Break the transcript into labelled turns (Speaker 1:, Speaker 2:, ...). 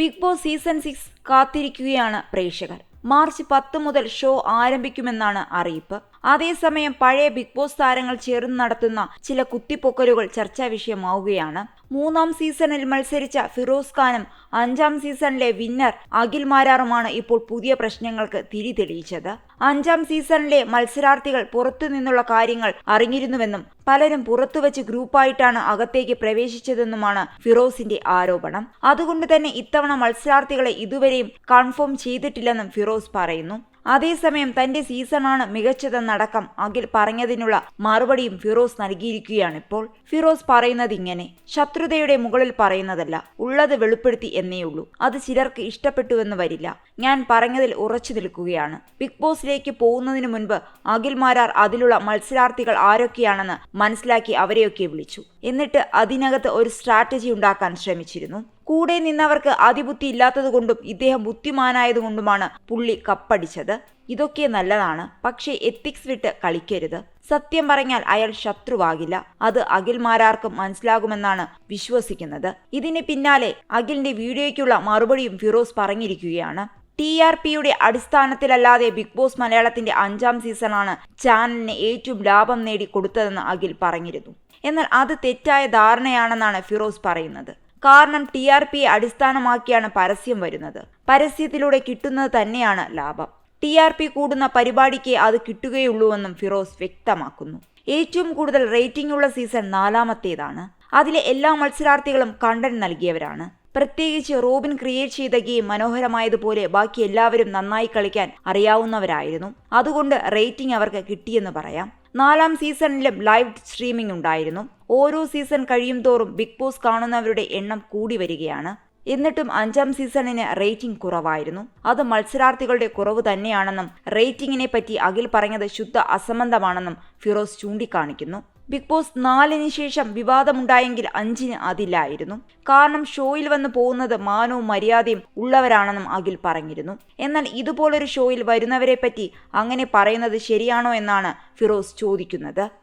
Speaker 1: Big boss season six കാത്തിരിക്കുകയാണ് പ്രേക്ഷകർ. March പത്ത് മുതൽ ഷോ ആരംഭിക്കുമെന്നാണ് അറിയിപ്പ്. അതേസമയം പഴയ ബിഗ് ബോസ് താരങ്ങൾ ചേർന്ന് നടത്തുന്ന ചില കുത്തിപ്പൊക്കലുകൾ ചർച്ചാ വിഷയമാവുകയാണ്. മൂന്നാം സീസണിൽ മത്സരിച്ച ഫിറോസ് ഖാനും അഞ്ചാം സീസണിലെ വിന്നർ അഖിൽ മാരാറുമാണ് ഇപ്പോൾ പുതിയ പ്രശ്നങ്ങൾക്ക് തിരി തെളിയിച്ചത്. അഞ്ചാം സീസണിലെ മത്സരാർത്ഥികൾ പുറത്തു നിന്നുള്ള കാര്യങ്ങൾ അറിഞ്ഞിരുന്നുവെന്നും പലരും പുറത്തുവച്ച് ഗ്രൂപ്പായിട്ടാണ് അകത്തേക്ക് പ്രവേശിച്ചതെന്നുമാണ് ഫിറോസിന്റെ ആരോപണം. അതുകൊണ്ട് തന്നെ ഇത്തവണ മത്സരാർത്ഥികളെ ഇതുവരെയും കൺഫേം ചെയ്തിട്ടില്ലെന്നും ഫിറോസ് പറയുന്നു. അതേസമയം തന്റെ സീസണാണ് മികച്ചതെന്നടക്കം അഖിൽ പറഞ്ഞതിനുള്ള മറുപടിയും ഫിറോസ് നൽകിയിരിക്കുകയാണ് ഇപ്പോൾ ഫിറോസ് പറയുന്നത് ഇങ്ങനെ ശത്രുതയുടെ മുകളിൽ പറയുന്നതല്ല ഉള്ളത് വെളിപ്പെടുത്തി എന്നേയുള്ളൂ അത് ചിലർക്ക് ഇഷ്ടപ്പെട്ടുവെന്ന് വരില്ല. ഞാൻ പറഞ്ഞതിൽ ഉറച്ചു നിൽക്കുകയാണ്. ബിഗ് ബോസിലേക്ക് പോകുന്നതിന് മുൻപ് അഖിൽ മാരാർ അതിലുള്ള മത്സരാർത്ഥികൾ ആരൊക്കെയാണെന്ന് മനസ്സിലാക്കി അവരെയൊക്കെ വിളിച്ചു. എന്നിട്ട് അതിനകത്ത് ഒരു സ്ട്രാറ്റജി ഉണ്ടാക്കാൻ ശ്രമിച്ചിരുന്നു. കൂടെ നിന്നവർക്ക് അതിബുദ്ധി ഇല്ലാത്തതുകൊണ്ടും ഇദ്ദേഹം ബുദ്ധിമാനായതുകൊണ്ടുമാണ് പുള്ളി കപ്പടിച്ചത്. ഇതൊക്കെ നല്ലതാണ്. പക്ഷേ എത്തിക്സ് വിട്ട് കളിക്കരുത്. സത്യം പറഞ്ഞാൽ അയാൾ ശത്രുവാകില്ല. അത് അഖിൽമാരാർക്കും മനസ്സിലാകുമെന്നാണ് വിശ്വസിക്കുന്നത്. ഇതിന് പിന്നാലെ അഖിലിന്റെ വീഡിയോയ്ക്കുള്ള മറുപടിയും ഫിറോസ് പറഞ്ഞിരിക്കുകയാണ്. ടി ആർ പിയുടെ അടിസ്ഥാനത്തിലല്ലാതെ ബിഗ് ബോസ് മലയാളത്തിന്റെ അഞ്ചാം സീസണാണ് ചാനലിന് ഏറ്റവും ലാഭം നേടി കൊടുത്തതെന്ന് അഖിൽ പറഞ്ഞിരുന്നു. എന്നാൽ അത് തെറ്റായ ധാരണയാണെന്നാണ് ഫിറോസ് പറയുന്നത്. കാരണം ടി ആർ പിയെ അടിസ്ഥാനമാക്കിയാണ് പരസ്യം വരുന്നത്. പരസ്യത്തിലൂടെ കിട്ടുന്നത് തന്നെയാണ് ലാഭം. ടി ആർ പി കൂടുന്ന പരിപാടിക്ക് അത് കിട്ടുകയുള്ളൂവെന്നും ഫിറോസ് വ്യക്തമാക്കുന്നു. ഏറ്റവും കൂടുതൽ റേറ്റിംഗ് ഉള്ള സീസൺ നാലാമത്തേതാണ്. അതിലെ എല്ലാ മത്സരാർത്ഥികളും കണ്ടന്റ് നൽകിയവരാണ്. പ്രത്യേകിച്ച് റോബിൻ ക്രിയേറ്റ് ചെയ്ത ഗെയിം മനോഹരമായതുപോലെ ബാക്കി എല്ലാവരും നന്നായി കളിക്കാൻ അറിയാവുന്നവരായിരുന്നു. അതുകൊണ്ട് റേറ്റിംഗ് അവർക്ക് കിട്ടിയെന്ന് പറയാം. നാലാം സീസണിലും ലൈവ് സ്ട്രീമിംഗ് ഉണ്ടായിരുന്നു. ഓരോ സീസൺ കഴിയും തോറും ബിഗ് ബോസ് കാണുന്നവരുടെ എണ്ണം കൂടി വരികയാണ്. എന്നിട്ടും അഞ്ചാം സീസണിന് റേറ്റിംഗ് കുറവായിരുന്നു. അത് മത്സരാർത്ഥികളുടെ കുറവ് തന്നെയാണെന്നും റേറ്റിംഗിനെ പറ്റി അഖിൽ പറഞ്ഞത് ശുദ്ധ അസംബന്ധമാണെന്നും ഫിറോസ് ചൂണ്ടിക്കാണിക്കുന്നു. ബിഗ് ബോസ് നാലിന് ശേഷം വിവാദമുണ്ടായെങ്കിൽ അഞ്ചിന് അതില്ലായിരുന്നു. കാരണം ഷോയിൽ വന്ന് പോകുന്നത് മാനവും മര്യാദയും ഉള്ളവരാണെന്നും അഖിൽ പറഞ്ഞിരുന്നു. എന്നാൽ ഇതുപോലൊരു ഷോയിൽ വരുന്നവരെ പറ്റി അങ്ങനെ പറയുന്നത് ശരിയാണോ എന്നാണ് ഫിറോസ് ചോദിക്കുന്നത്.